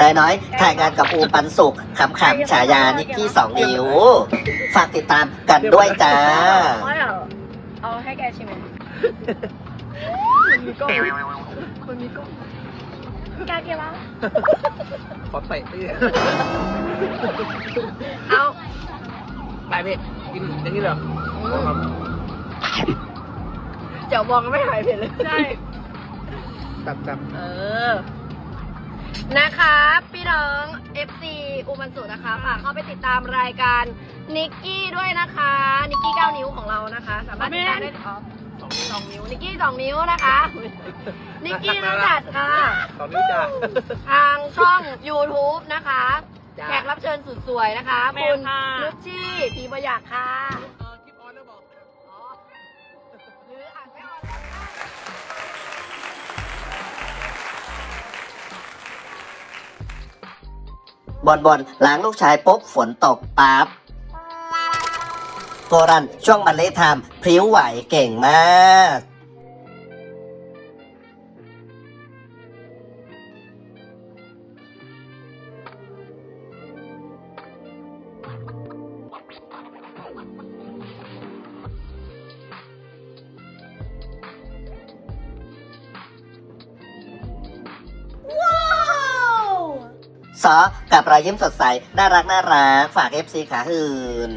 นายน้อยถ่ายงานกับอูปันสุกขำๆฉายานิกกี้สองนิ้ว ฝากติดตามกันด้วยจ้าว่าเดี๋ยวเอาให้แกชิมไหมมันมีกล้องมันมีกล้องแกกินแล้วขอเตะดิเอาไปพี่กินอย่างนี้เหรอครับเดี๋ยวมองก็ไม่หายเผ็ดเลยใช่จับจับเออ นะคะพี่น้อง FC อุมันสุนะคะฝากเข้าไปติดตามรายการนิกกี้ด้วยนะคะนิกกี้9นิ้วของเรานะคะ สามารถติดตามได้อ๋อสองสองนิ้วนิกกี้สองนิ้วนะคะนิกกี้นักจัดค่ะตอนนี้จ้ะทางช่อง YouTube นะคะจ้ะแขกรับเชิญสุดสวยนะคะแม่คุณค่ะนุชชี่พีบอยากค่ะ บอลบอลล้างลูกชายปุ๊บฝนตกปั๊บโกรันช่วงบัลเล่ไทม์พริ้วไหวเก่งมาก ซอกับรอยยิ้มสดใส น่ารักน่ารัก ฝาก FC ขาหื่น